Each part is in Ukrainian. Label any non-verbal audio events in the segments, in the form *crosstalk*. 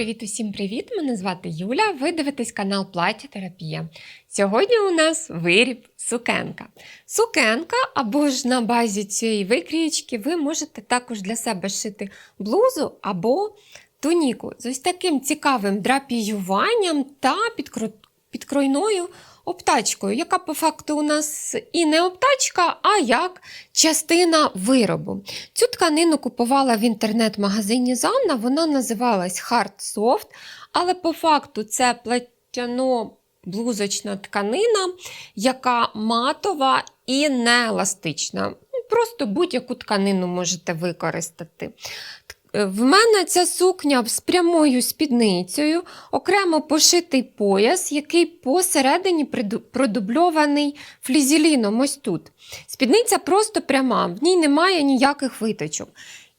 Привіт-привіт, усім привіт! Мене звати Юля. Ви дивитесь канал Плаття Терапія. Сьогодні у нас виріб сукенка. Сукенка або ж на базі цієї викрієчки ви можете також для себе шити блузу або туніку з ось таким цікавим драпіюванням та підкро- підкройною обтачкою, яка по факту у нас і не обтачка, а як частина виробу. Цю тканину купувала в інтернет-магазині Занна, вона називалась Hard Soft, але по факту це платяно блузочна тканина, яка матова і не еластична. Ну, Просто будь-яку тканину можете використати. В мене ця сукня з прямою спідницею, окремо пошитий пояс, який посередині продубльований флізеліном. Ось тут. Спідниця просто пряма, в ній немає ніяких виточок.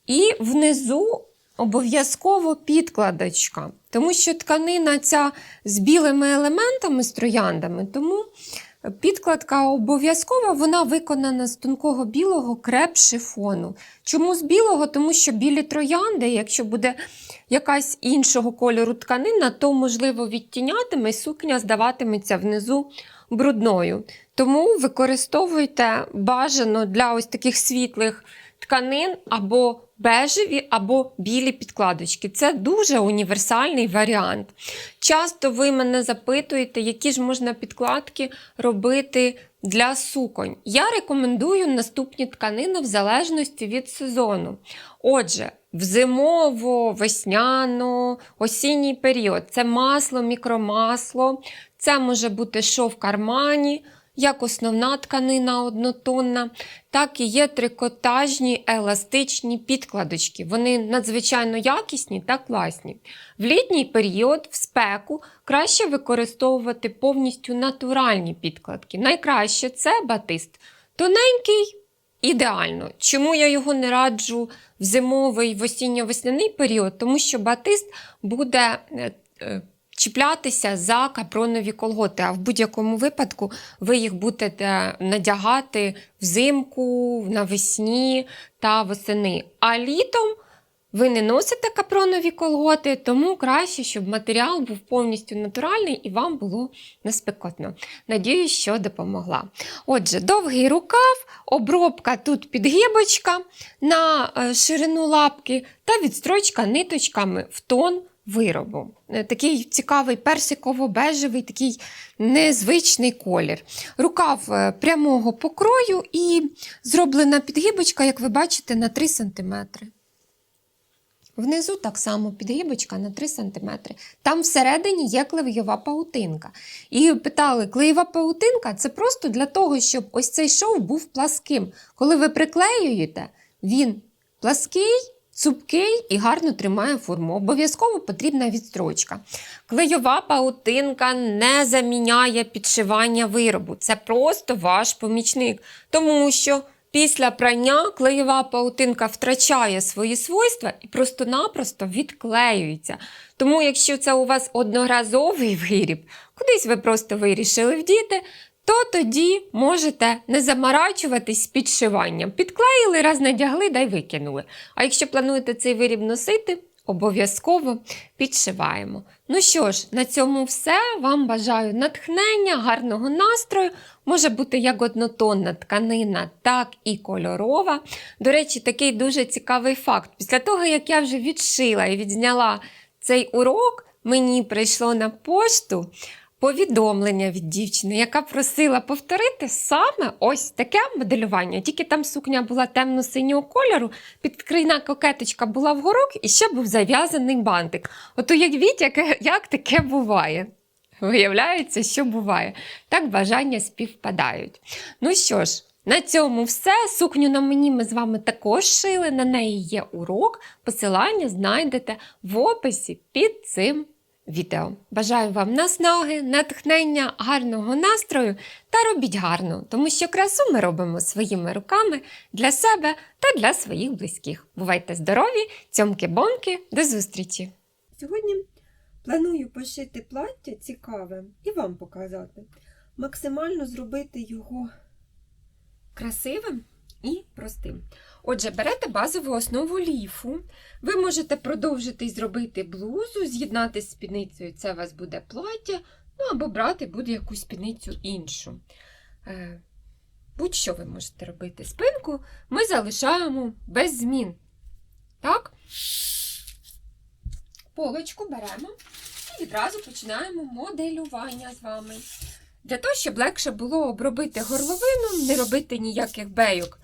І внизу обов'язково підкладочка, тому що тканина ця з білими елементами, з трояндами, тому підкладка обов'язкова, вона виконана з тонкого білого креп шифону. Чому з білого? Тому що білі троянди, якщо буде якась іншого кольору тканина, то, можливо, відтінятиме і сукня здаватиметься внизу брудною. Тому використовуйте бажано для ось таких світлих тканин або бежеві, або білі підкладочки. Це дуже універсальний варіант. Часто ви мене запитуєте, які ж можна підкладки робити для суконь. Я рекомендую наступні тканини в залежності від сезону. Отже, в зимово, весняно, осінній період це масло, мікромасло, це може бути шов кармані, як основна тканина однотонна, так і є трикотажні еластичні підкладочки. Вони надзвичайно якісні та класні. В літній період, в спеку, краще використовувати повністю натуральні підкладки. Найкраще це батист. Тоненький, ідеально. Чому я його не раджу в зимовий, в осінньо-весняний період? Тому що батист буде е, е, чіплятися за капронові колготи, а в будь-якому випадку ви їх будете надягати взимку, навесні та восени. А літом ви не носите капронові колготи, тому краще, щоб матеріал був повністю натуральний і вам було не спекотно. Надіюсь, що допомогла. Отже, довгий рукав, обробка тут підгибочка на е, ширину лапки та відстрочка ниточками в тон виробу. Е, Такий цікавий персиково-бежевий, такий незвичний колір. Рукав е, прямого покрою і зроблена підгибочка, як ви бачите, на 3 см. Внизу так само підгибочка на 3 см. Там всередині є клеєва паутинка. І питали, клеєва паутинка це просто для того, щоб ось цей шов був пласким. Коли ви приклеюєте, він плаский, цупкий і гарно тримає форму. Обов'язково потрібна відстрочка. Клейова паутинка не заміняє підшивання виробу. Це просто ваш помічник. Тому що після прання клеєва паутинка втрачає свої свойства і просто-напросто відклеюється. Тому, якщо це у вас одноразовий *laughs* виріб, кудись ви просто вирішили вдіти, то тоді можете не заморачуватись з підшиванням. Підклеїли, раз надягли, да й викинули. А якщо плануєте цей виріб носити, обов'язково підшиваємо. Ну що ж, на цьому все. Вам бажаю натхнення, гарного настрою. Може бути як однотонна тканина, так і кольорова. До речі, такий дуже цікавий факт. Після того, як я вже відшила і відзняла цей урок, мені прийшло на пошту повідомлення від дівчини, яка просила повторити саме ось таке моделювання. Тільки там сукня була темно-синього кольору, підкрийна кокеточка була в горок і ще був зав'язаний бантик. От уявіть, яке, як таке буває. Виявляється, що буває. Так бажання співпадають. Ну що ж, на цьому все. Сукню на мені ми з вами також шили. На неї є урок. Посилання знайдете в описі під цим відео. Бажаю вам наснаги, натхнення, гарного настрою та робіть гарно, тому що красу ми робимо своїми руками для себе та для своїх близьких. Бувайте здорові, цьомки-бомки, до зустрічі! Сьогодні планую пошити плаття цікаве і вам показати. Максимально зробити його красивим і простим. Отже, берете базову основу ліфу. Ви можете продовжити і зробити блузу, з'єднати з спідницею, це у вас буде плаття, ну або брати будь-яку спідницю іншу. Е, Будь-що ви можете робити. Спинку ми залишаємо без змін. Так? Полочку беремо і відразу починаємо моделювання з вами. Для того, щоб легше було обробити горловину, не робити ніяких бейок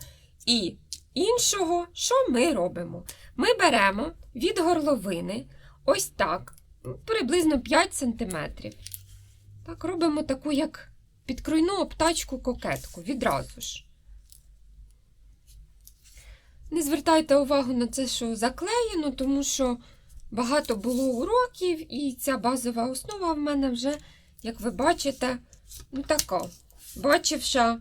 і іншого, що ми робимо? Ми беремо від горловини ось так, приблизно 5 см. Так, робимо таку, як підкройну обтачку кокетку відразу ж. Не звертайте увагу на це, що заклеєно, тому що багато було уроків, і ця базова основа в мене вже, як ви бачите, ну така, бачивша,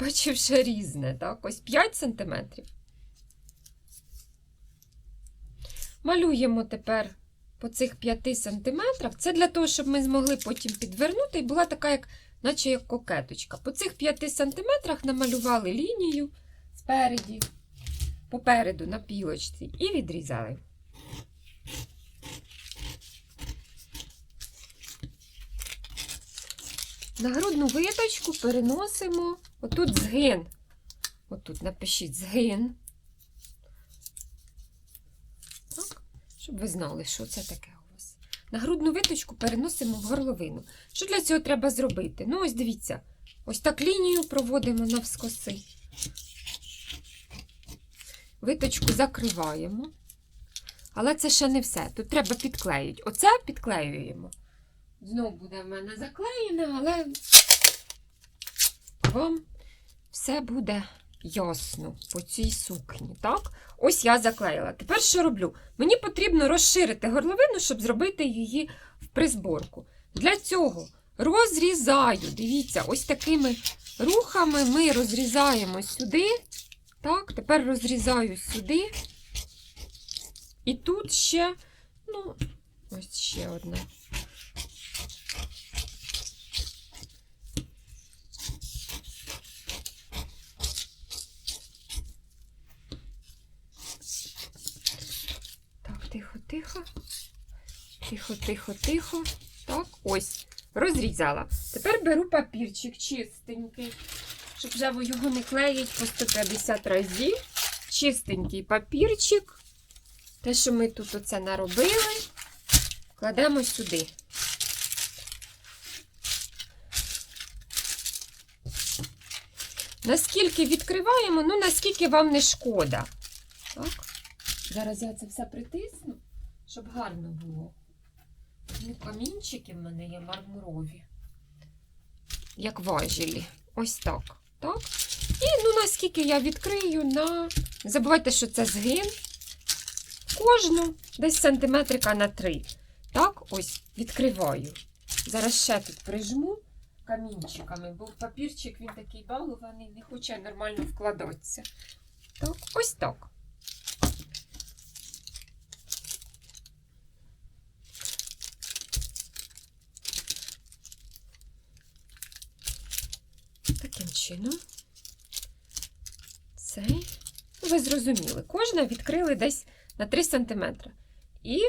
бачивша різне, так, ось 5 см. Малюємо тепер по цих 5 см. Це для того, щоб ми змогли потім підвернути, і була така, як, наче як кокеточка. По цих 5 см намалювали лінію спереді, попереду на пілочці і відрізали. На грудну виточку переносимо отут згин. Отут напишіть згин. Так, щоб ви знали, що це таке у вас. На грудну виточку переносимо в горловину. Що для цього треба зробити? Ну, ось дивіться, ось так лінію проводимо навскоси. Виточку закриваємо. Але це ще не все. Тут треба підклеїти. Оце підклеюємо. Знову буде в мене заклеєне, але вам все буде ясно по цій сукні. Так? Ось я заклеїла. Тепер що роблю? Мені потрібно розширити горловину, щоб зробити її в призборку. Для цього розрізаю. Dивіться, ось такими рухами ми розрізаємо сюди. Так, тепер розрізаю сюди. І тут ще, ну, ось ще одна. Так, тихо, тихо. Тихо, тихо, тихо. Так, ось. Розрізала. Тепер беру папірчик чистенький, щоб вже його не клеїть по 150 разів. Чистенький папірчик. Те, що ми тут оце наробили, кладемо сюди. Наскільки відкриваємо, ну наскільки вам не шкода. Так. Зараз я це все притисну, щоб гарно було. Ну, камінчики в мене є мармурові. Як важелі. Ось так. так. І ну, наскільки я відкрию на. Не забувайте, що це згин. Кожну десь сантиметрика на 3. Так, ось відкриваю. Зараз ще тут прижму камінчиками, бо папірчик він такий балований, не хоче нормально вкладатися. Так, ось так. Таким чином. Цей. Ну, Ви зрозуміли, кожна відкрили десь на 3 см. І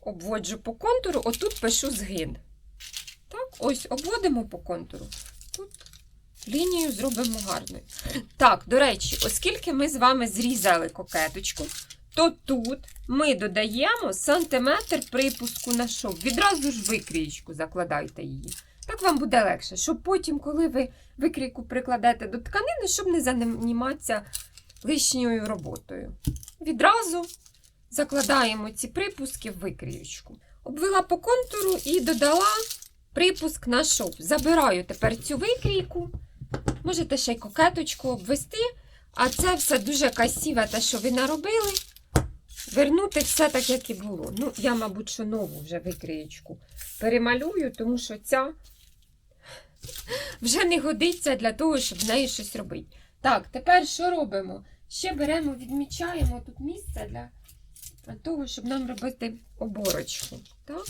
обводжу по контуру, отут пишу згин. Так, ось обводимо по контуру. Тут лінію зробимо гарною. Так, до речі, оскільки ми з вами зрізали кокеточку, то тут ми додаємо сантиметр припуску на шов. Відразу ж викрієчку закладайте її. Так вам буде легше, щоб потім, коли ви викрійку прикладете до тканини, щоб не займатися лишньою роботою. Відразу закладаємо ці припуски в викріючку. Обвела по контуру і додала припуск на шов. Забираю тепер цю викрійку. Можете ще й кокеточку обвести, а це все дуже красиве, те, що ви наробили. Вернути все так, як і було. Ну, я, мабуть, що нову вже викрієчку перемалюю, тому що ця вже не годиться для того, щоб в неї щось робити. Так, тепер що робимо? Ще беремо, відмічаємо тут місце для того, щоб нам робити оборочку. Так?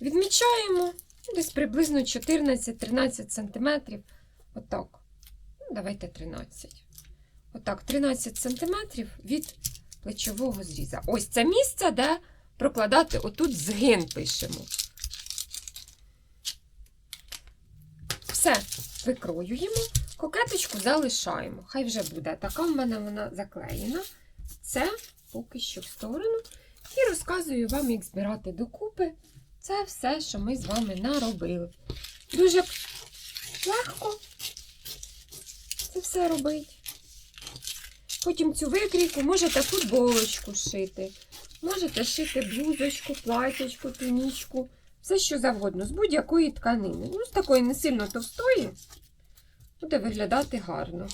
Відмічаємо ну, десь приблизно 14-13 см. Отак. Ну, давайте 13. отак 13 см від плечового зріза. Ось це місце, де прокладати отут згин пишемо. Все, викроюємо, кокеточку залишаємо. Хай вже буде. Така в мене вона заклеєна. Це поки що в сторону. І розказую вам, як збирати докупи. Це все, що ми з вами наробили. Дуже легко це все робити. Потім цю викрійку можете футболочку шити, можете шити блузочку, платячку, тунічку, все що завгодно, з будь-якої тканини. Ну, з такої не сильно товстої, буде виглядати гарно.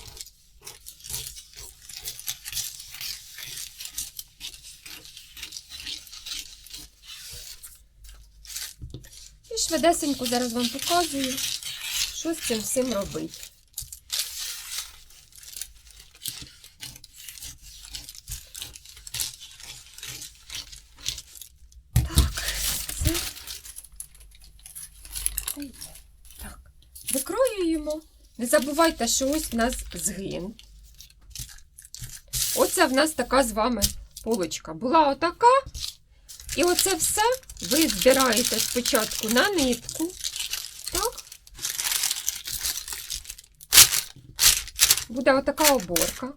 І швидесенько зараз вам показую, що з цим всім робити. Так, це. Ой, Так. Викроюємо. Не забувайте, що ось в нас згин. Оце в нас така з вами полочка. Була отака. І оце все ви збираєте спочатку на нитку. Так. Буде отака оборка.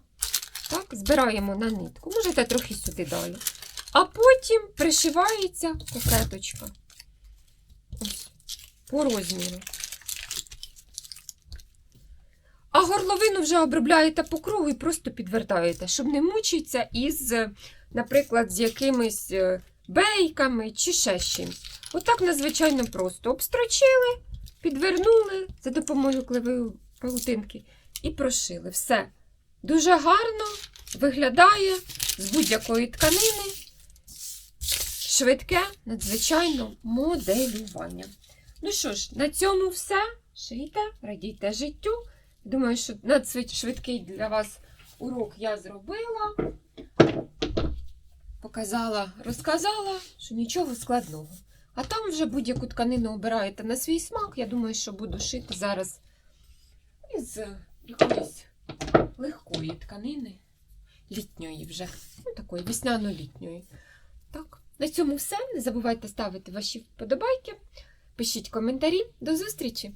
Так, збираємо на нитку. Можете трохи сюди далі. А потім пришивається кокеточка. Ось, по розміру. А горловину вже обробляєте по кругу і просто підвертаєте, щоб не мучитися із, наприклад, з якимись е, бейками чи ще чимось. Отак надзвичайно просто обстрочили, підвернули за допомогою клевої паутинки і прошили. Все. Дуже гарно виглядає з будь-якої тканини. Швидке, надзвичайно моделювання. Ну що ж, на цьому все. Шийте, радійте життю. Думаю, що надшвидкий для вас урок я зробила. Показала, розказала, що нічого складного. А там вже будь-яку тканину обираєте на свій смак. Я думаю, що буду шити зараз із якоїсь легкої тканини, літньої вже, ну такої весняно-літньої. Так, на цьому все. Не забувайте ставити ваші вподобайки, пишіть коментарі. До зустрічі!